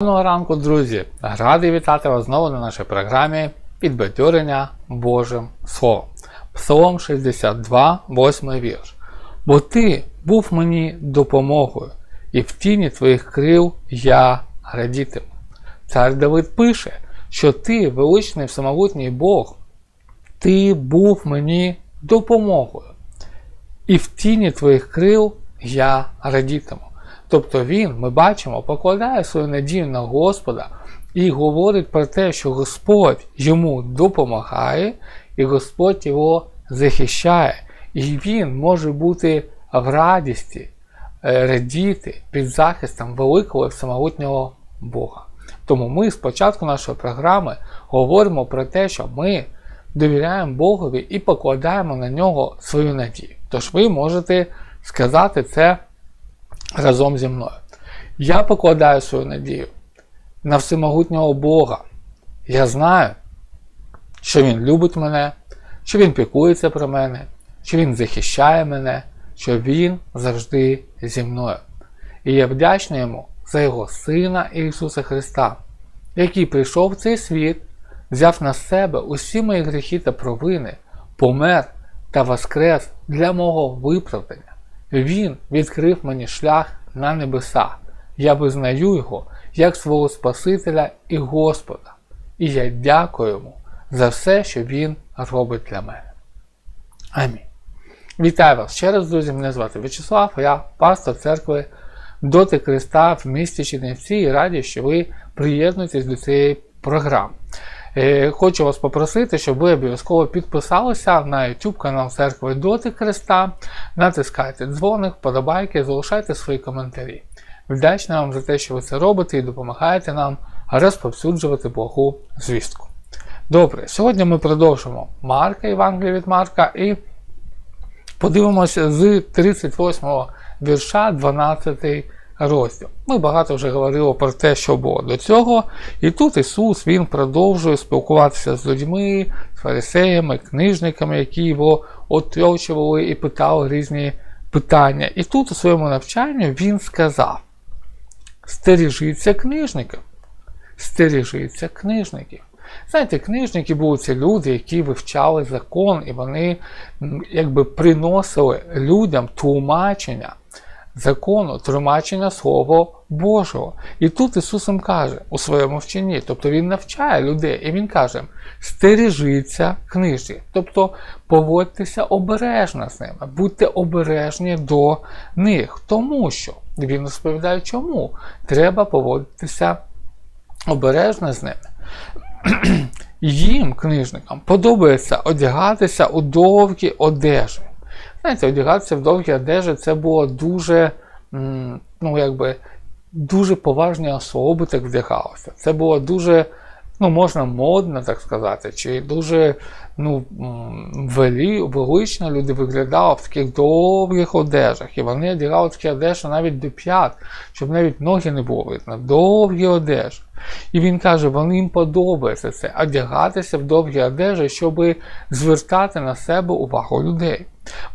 Доброго ранку, друзі! Радий вітати вас знову на нашій програмі Підбадьорення Божим Словом. Псалом 62, 8 вірш. Бо ти був мені допомогою, і в тіні твоїх крил я радітиму. Цар Давид пише, що ти, величний всемогутній Бог, ти був мені допомогою, і в тіні твоїх крил я радітиму. Тобто він, ми бачимо, покладає свою надію на Господа і говорить про те, що Господь йому допомагає, і Господь його захищає, і він може бути в радісті, е, радіти під захистом великого і всемогутнього Бога. Тому ми з початку нашої програми говоримо про те, що ми довіряємо Богові і покладаємо на нього свою надію. Тож ви можете сказати це разом зі мною. Я покладаю свою надію на всемогутнього Бога. Я знаю, що Він любить мене, що Він піклується про мене, що Він захищає мене, що Він завжди зі мною. І я вдячний йому за Його Сина Ісуса Христа, який прийшов в цей світ, взяв на себе усі мої гріхи та провини, помер та воскрес для мого виправдання. Він відкрив мені шлях на небеса. Я визнаю його як свого Спасителя і Господа. І я дякую йому за все, що Він робить для мене. Амінь. Вітаю вас ще раз, друзі. Мене звати В'ячеслав, я пастор церкви Доти Христа в місті Чернівці і раді, що ви приєднуєтесь до цієї програми. Е, Хочу вас попросити, щоб ви обов'язково підписалися на YouTube канал Церкви Доти Христа, натискайте дзвоник, подобайки, залишайте свої коментарі. Вдячний вам за те, що ви це робите і допомагаєте нам розповсюджувати Богу звістку. Добре, сьогодні ми продовжимо Марка, Євангелія від Марка, і подивимося з 38 вірша 12 розділ. Ми багато вже говорили про те, що було до цього. І тут Ісус Він продовжує спілкуватися з людьми, з фарисеями, книжниками, які його оточували і питали різні питання. І тут у своєму навчанні Він сказав: стережіться книжників, стережіться книжників. Знаєте, книжники були ці люди, які вивчали закон, і вони якби приносили людям тлумачення закону, тлумачення Слова Божого. І тут Ісус їм каже у своєму вченні, тобто Він навчає людей, і Він каже: стережіться книжі, тобто поводьтеся обережно з ними, будьте обережні до них, тому що він розповідає, чому треба поводитися обережно з ними. Їм, книжникам, подобається одягатися у довгі одежі. Знаєте, одягатися в довгі одежі це було дуже, ну, якби, дуже поважні особи так вдягалися. Це було дуже, ну, можна модно так сказати, чи дуже ну, вели, велично люди виглядали в таких довгих одежах. І вони одягали такі одежі навіть до п'ят, щоб навіть ноги не було видно. Довгі одежі. І він каже, вони їм подобається це одягатися в довгі одежі, щоб звертати на себе увагу людей.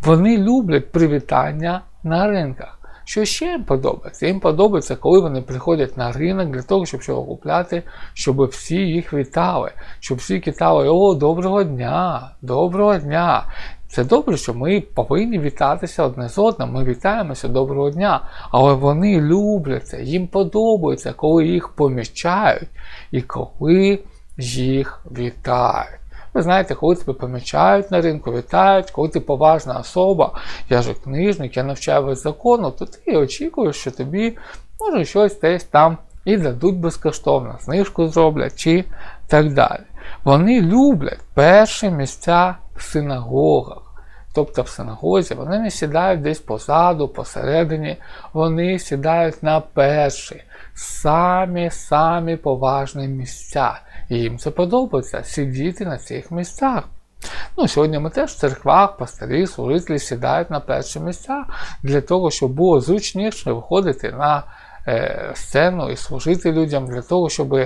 Вони люблять привітання на ринках. Що ще їм подобається? Їм подобається, коли вони приходять на ринок для того, щоб чого купляти, щоб всі їх вітали, щоб всі китали, о, доброго дня, доброго дня. Це добре, що ми повинні вітатися одне з одним. Ми вітаємося доброго дня. Але вони люблять це, їм подобається, коли їх помічають і коли їх вітають. Ви знаєте, коли тебе помічають на ринку, вітають, коли ти поважна особа, я ж книжник, я навчаю вас закону, то ти очікуєш, що тобі може щось десь там і дадуть безкоштовно, знижку зроблять чи так далі. Вони люблять перші місця в синагогах. Тобто в синагозі вони не сідають десь позаду, посередині, вони сідають на перші, самі-самі поважні місця. І їм це подобається сидіти на цих місцях. Ну, Сьогодні ми теж в церквах, пастирі, служителі сідають на перші місця для того, щоб було зручніше виходити на сцену і служити людям для того, щоб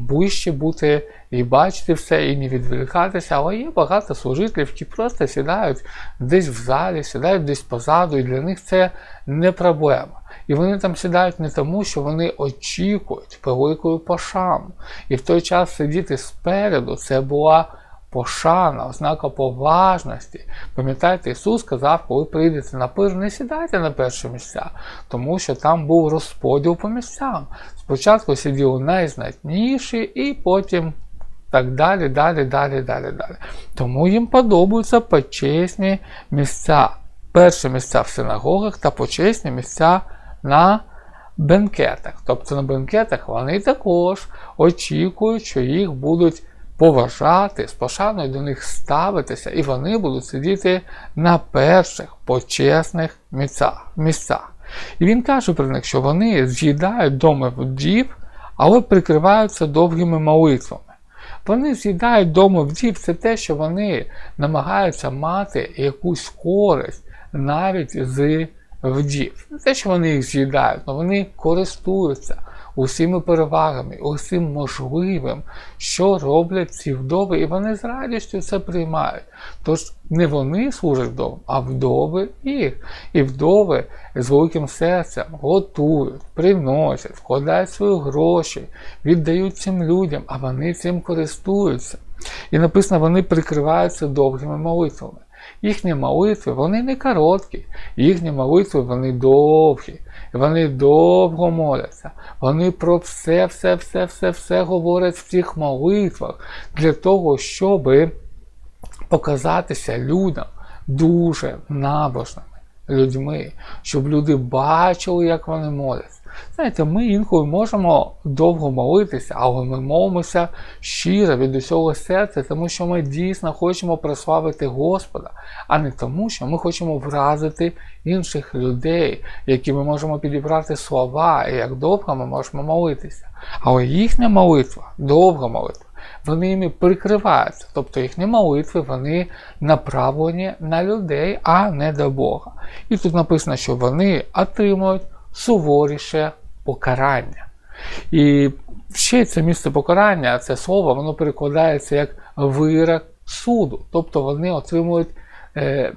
ближче бути і бачити все, і не відволікатися. Але є багато служителів, які просто сідають десь в залі, сідають десь позаду, і для них це не проблема. І вони там сідають не тому, що вони очікують великої пошану. І в той час сидіти спереду це була пошана, ознака поважності. Пам'ятаєте, Ісус сказав, коли прийдете на пир, не сідайте на перші місця, тому що там був розподіл по місцям. Спочатку сиділи найзнатніші, і потім так далі, далі, далі, далі, далі. Тому їм подобаються почесні місця. Перші місця в синагогах та почесні місця на бенкетах. Тобто на бенкетах вони також очікують, що їх будуть поважати, з пошаною до них ставитися, і вони будуть сидіти на перших почесних місцях. І він каже про них, що вони з'їдають доми вдів, але прикриваються довгими молитвами. Вони з'їдають доми вдів, це те, що вони намагаються мати якусь користь навіть з вдів. Не те, що вони їх з'їдають, але вони користуються усіми перевагами, усім можливим, що роблять ці вдови, і вони з радістю це приймають. Тож не вони служать вдовам, а вдови їх. І вдови з великим серцем готують, приносять, вкладають свої гроші, віддають цим людям, а вони цим користуються. І написано, вони прикриваються довгими молитвами. Їхні молитви, вони не короткі, їхні молитви вони довгі. Вони довго моляться. Вони про все, все, все, все, все говорять в цих молитвах для того, щоб показатися людям дуже набожними людьми, щоб люди бачили, як вони моляться. Знаєте, ми інколи можемо довго молитися, але ми молимося щиро від усього серця, тому що ми дійсно хочемо прославити Господа, а не тому, що ми хочемо вразити інших людей, які ми можемо підібрати слова, і як довго ми можемо молитися. Але їхня молитва, довга молитва, вони іми прикриваються, тобто їхні молитви вони направлені на людей, а не до Бога. І тут написано, що вони отримують суворіше покарання. І ще це місце покарання, це слово, воно перекладається як вирок суду. Тобто вони отримують е,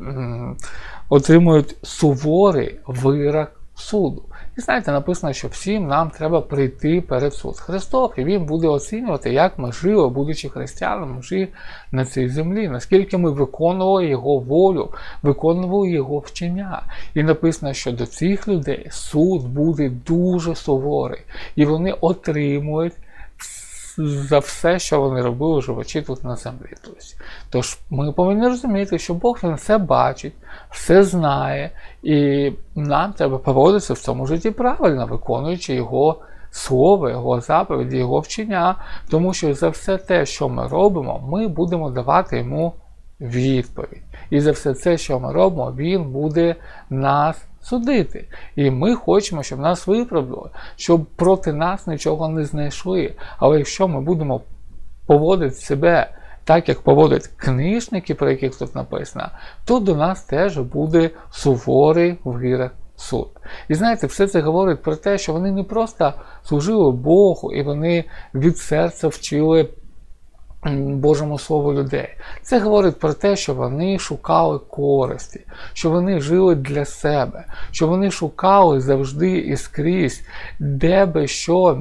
отримують суворий вирок суду. І знаєте, написано, що всім нам треба прийти перед суд Христов, і Він буде оцінювати, як ми жили, будучи християнами, жили на цій землі, наскільки ми виконували Його волю, виконували Його вчення. І написано, що до цих людей суд буде дуже суворий, і вони отримують за все, що вони робили, живучи тут на землі. Тож ми повинні розуміти, що Бог він все бачить, все знає, і нам треба поводитися в цьому житті правильно, виконуючи його слово, його заповіді, його вчення, тому що за все те, що ми робимо, ми будемо давати йому відповідь. І за все це, що ми робимо, він буде нас судити. І ми хочемо, щоб нас виправдали, щоб проти нас нічого не знайшли. Але якщо ми будемо поводити себе так, як поводять книжники, про яких тут написано, то до нас теж буде суворий вирок суд. І знаєте, все це говорить про те, що вони не просто служили Богу, і вони від серця вчили. Божому Слову людей. Це говорить про те, що вони шукали користі, що вони жили для себе, що вони шукали завжди і скрізь, де би що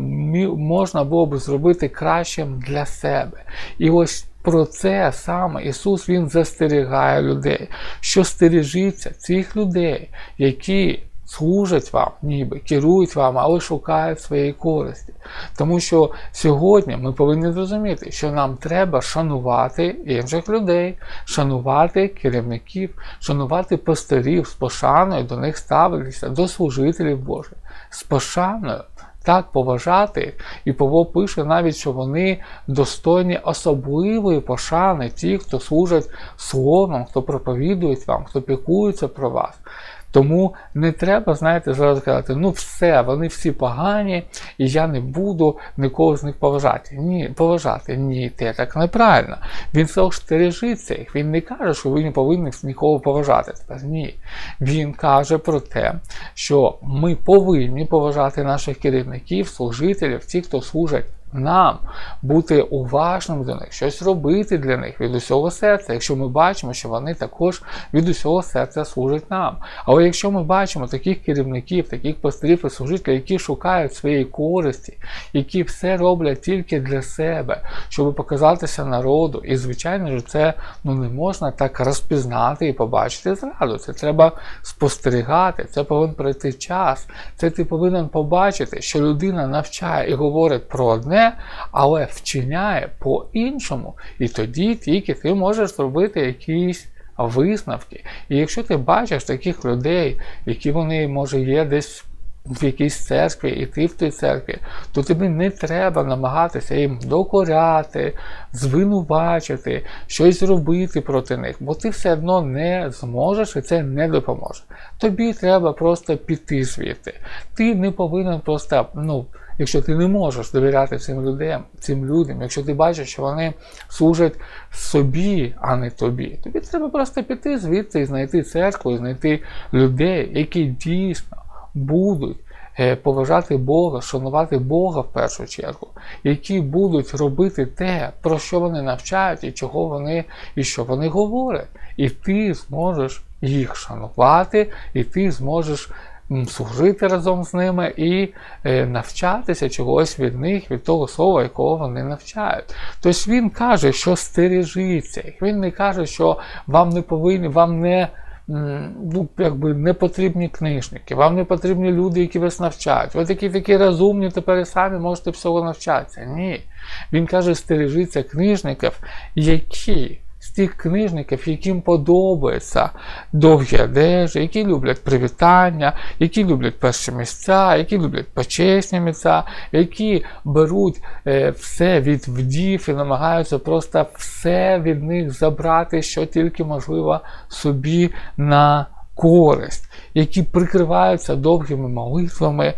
можна було б зробити кращим для себе. І ось про це саме Ісус Він застерігає людей, що стережіться цих людей, які служать вам, ніби керують вам, але шукають своєї користі. Тому що сьогодні ми повинні зрозуміти, що нам треба шанувати інших людей, шанувати керівників, шанувати пастирів з пошаною до них ставитися, до служителів Божих, з пошаною. Так поважати, і Павло пише навіть, що вони достойні особливої пошани, ті, хто служать словом, хто проповідують вам, хто пікується про вас. Тому не треба, знаєте, зразу казати, ну все, вони всі погані, і я не буду нікого з них поважати. Ні, поважати. Ні, це так неправильно. Він все стережиться їх. Він не каже, що ви не повинні нікого поважати. Ні. Він каже про те, що ми повинні поважати наших керівників, служителів, ті, хто служать нам бути уважним до них, щось робити для них від усього серця, якщо ми бачимо, що вони також від усього серця служать нам. Але якщо ми бачимо таких керівників, таких пастирів і служителів, які шукають своєї користі, які все роблять тільки для себе, щоб показатися народу, і звичайно ж, це ну не можна так розпізнати і побачити зраду. Це треба спостерігати, це повинен пройти час. Це ти повинен побачити, що людина навчає і говорить про одне, але вчиняє по-іншому. І тоді тільки ти можеш зробити якісь висновки. І якщо ти бачиш таких людей, які вони, може, є десь. В якійсь церкві, і ти в тій церкві, то тобі не треба намагатися їм докоряти, звинувачити, щось робити проти них, бо ти все одно не зможеш і це не допоможе. Тобі треба просто піти звідти. Ти не повинен просто, ну, якщо ти не можеш довіряти цим людям, цим людям, якщо ти бачиш, що вони служать собі, а не тобі, тобі треба просто піти звідти і знайти церкву, і знайти людей, які дійсно будуть е, поважати Бога, шанувати Бога в першу чергу, які будуть робити те, про що вони навчають, і чого вони, і що вони говорять. І ти зможеш їх шанувати, і ти зможеш служити разом з ними і е, навчатися чогось від них, від того слова, якого вони навчають. Тобто він каже, що стережіться. Він не каже, що вам не повинні, вам не. Ну, якби не потрібні книжники, вам не потрібні люди, які вас навчають. Ви такі такі розумні, тепер і самі можете всього навчатися. Ні. Він каже, стережіться книжників, які з тих книжників, яким подобається довгі одежі, які люблять привітання, які люблять перші місця, які люблять почесні місця, які беруть е, все від вдів і намагаються просто все від них забрати, що тільки можливо собі на користь, які прикриваються довгими молитвами.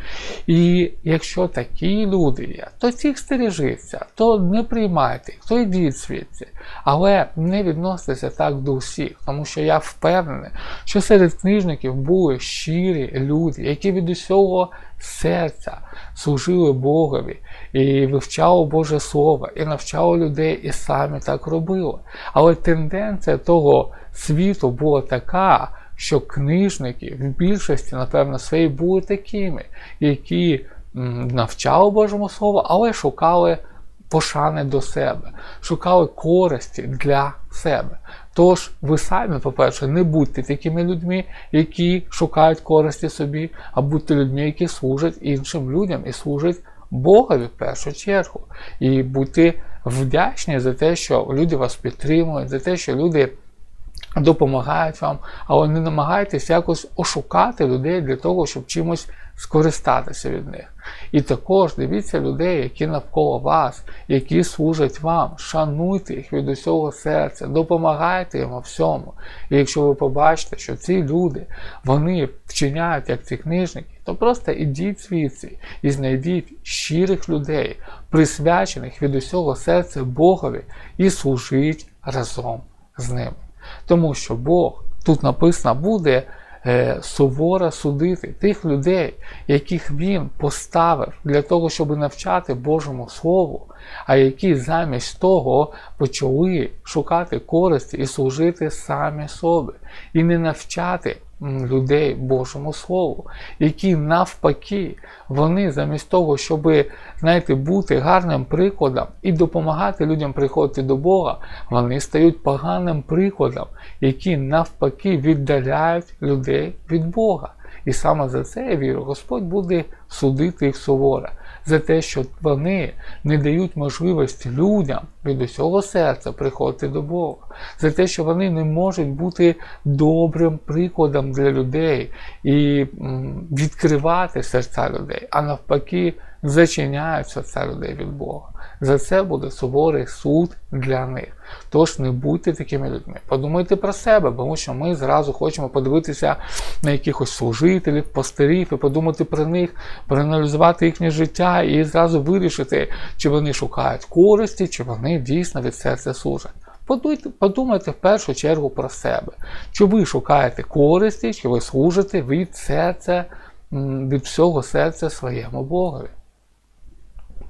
І якщо такі люди є, то цих стережіться, то не приймайте то йдіть звідси. Але не відноситеся так до всіх, тому що я впевнений, що серед книжників були щирі люди, які від усього серця служили Богові і вивчали Боже Слово, і навчали людей, і самі так робили. Але тенденція того світу була така, що книжники в більшості, напевно, своїй були такими, які навчали Божому Слову, але шукали пошани до себе, шукали користі для себе. Тож ви самі, по-перше, не будьте такими людьми, які шукають користі собі, а будьте людьми, які служать іншим людям і служать Богові в першу чергу. І будьте вдячні за те, що люди вас підтримують, за те, що люди допомагають вам, але не намагайтесь якось ошукати людей для того, щоб чимось скористатися від них. І також дивіться людей, які навколо вас, які служать вам, шануйте їх від усього серця, допомагайте їм у всьому. І якщо ви побачите, що ці люди вони вчиняють як ці книжники, то просто ідіть звідси і знайдіть щирих людей, присвячених від усього серця Богові, і служіть разом з ними. Тому що Бог тут написано буде е, суворо судити тих людей, яких він поставив для того, щоб навчати Божому Слову, а які замість того почали шукати користі і служити самі собі, і не навчати людей Божому Слову, які навпаки, вони замість того, щоб знаєте, бути гарним прикладом і допомагати людям приходити до Бога, вони стають поганим прикладом, які навпаки віддаляють людей від Бога. І саме за це я вірю, Господь буде судити їх суворо, за те, що вони не дають можливості людям від усього серця приходити до Бога, за те, що вони не можуть бути добрим прикладом для людей і відкривати серця людей, а навпаки зачиняють серця людей від Бога. За це буде суворий суд для них. Тож не будьте такими людьми. Подумайте про себе, тому що ми зразу хочемо подивитися на якихось служителів, пастирів і подумати про них, проаналізувати їхнє життя і зразу вирішити, чи вони шукають користі, чи вони дійсно від серця служать. Подумайте в першу чергу про себе. Чи ви шукаєте користі, чи ви служите від серця, від всього серця своєму Богові.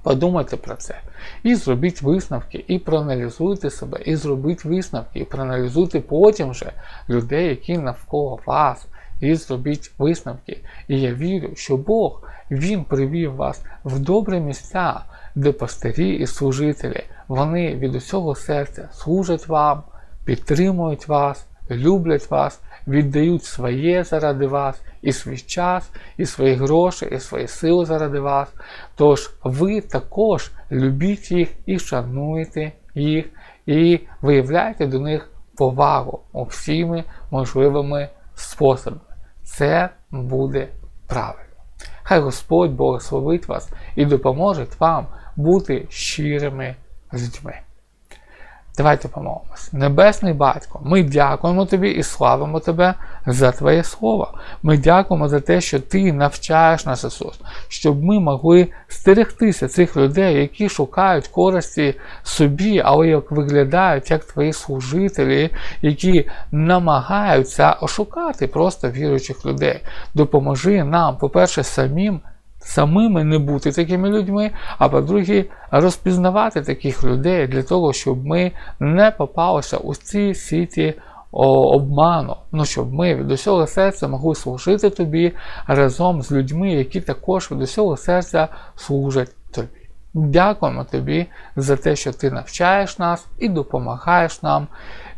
Подумайте про це. І зробіть висновки, і проаналізуйте себе, і зробіть висновки, і проаналізуйте потім же людей, які навколо вас. І зробіть висновки. І я вірю, що Бог Він привів вас в добрі місця, де пастирі і служителі, вони від усього серця служать вам, підтримують вас, люблять вас, віддають своє заради вас, і свій час, і свої гроші, і свої сили заради вас. Тож ви також любіть їх і шануйте їх, і виявляйте до них повагу всіми можливими способами. Це буде правильно. Хай Господь благословить вас і допоможе вам бути щирими людьми. Давайте помолимось. Небесний Батько, ми дякуємо Тобі і славимо Тебе за Твоє Слово. Ми дякуємо за те, що Ти навчаєш нас, Ісус, щоб ми могли стерегтися цих людей, які шукають користі собі, але як виглядають як Твої служителі, які намагаються ошукати просто віруючих людей. Допоможи нам, по-перше, самим самими не бути такими людьми, а по-друге, розпізнавати таких людей для того, щоб ми не попалися у ці сіті обману, ну щоб ми від усього серця могли служити тобі разом з людьми, які також від усього серця служать тобі. Дякуємо тобі за те, що ти навчаєш нас і допомагаєш нам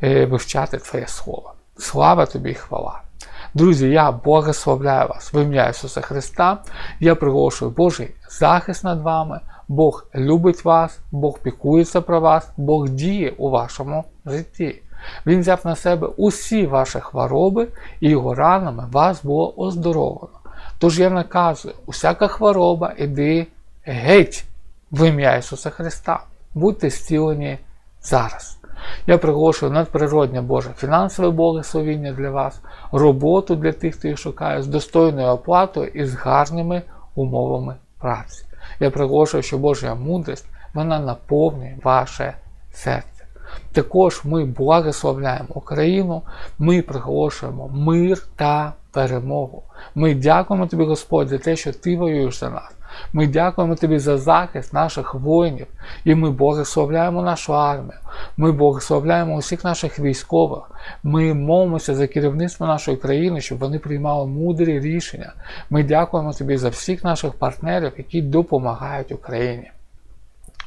е, вивчати Твоє Слово. Слава тобі і хвала! Друзі, я благословляю вас в ім'я Ісуса Христа. Я приголошую Божий захист над вами. Бог любить вас, Бог пікується про вас, Бог діє у вашому житті. Він взяв на себе усі ваші хвороби, і його ранами вас було оздоровлено. Тож я наказую, усяка хвороба, іди геть в ім'я Ісуса Христа. Будьте зцілені зараз. Я приголошую надприродне Боже фінансове благословіння для вас, роботу для тих, хто їх шукає, з достойною оплатою і з гарними умовами праці. Я приголошую, що Божа мудрість вона наповнює ваше серце. Також ми благословляємо Україну, ми приголошуємо мир та перемогу. Ми дякуємо тобі, Господь, за те, що ти воюєш за нас. Ми дякуємо тобі за захист наших воїнів, і ми благословляємо нашу армію. Ми благословляємо усіх наших військових. Ми молимося за керівництво нашої країни, щоб вони приймали мудрі рішення. Ми дякуємо тобі за всіх наших партнерів, які допомагають Україні.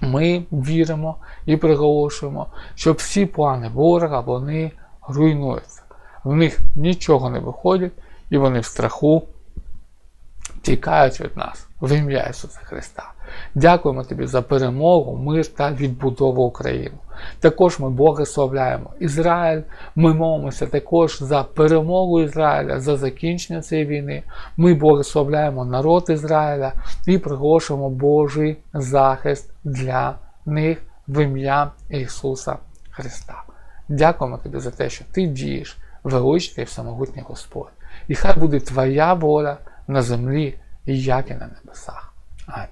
Ми віримо і приголошуємо, що всі плани ворога вони руйнуються. В них нічого не виходить, і вони в страху тікають від нас в ім'я Ісуса Христа. Дякуємо тобі за перемогу, мир та відбудову України. Також ми благословляємо Ізраїль. Ми молимося також за перемогу Ізраїля, за закінчення цієї війни. Ми благословляємо народ Ізраїля і приголошуємо Божий захист для них в ім'я Ісуса Христа. Дякуємо тобі за те, що ти дієш, величний і всемогутній Господь. І хай буде Твоя воля на землі, як і на небесах. Амінь.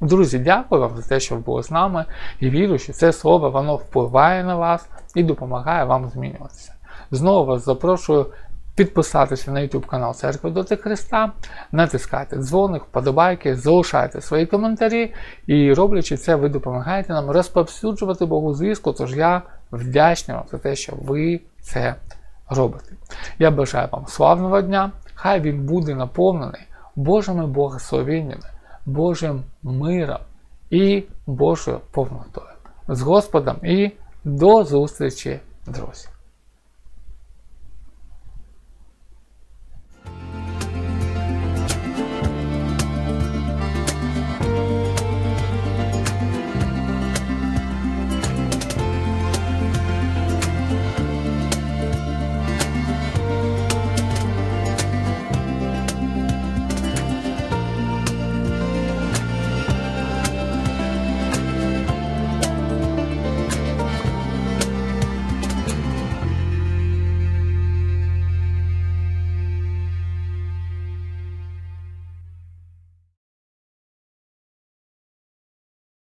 Друзі, дякую вам за те, що ви були з нами, і вірю, що це слово воно впливає на вас і допомагає вам змінюватися. Знову вас запрошую підписатися на YouTube канал Церкви Доти Христа, натискайте дзвоник, вподобайки, залишайте свої коментарі, і роблячи це, ви допомагаєте нам розповсюджувати Богу звістку, тож я вдячний вам за те, що ви це робите. Я бажаю вам славного дня, хай він буде наповнений Божими благословеннями, Божим миром і Божою повнотою. З Господом і до зустрічі, друзі!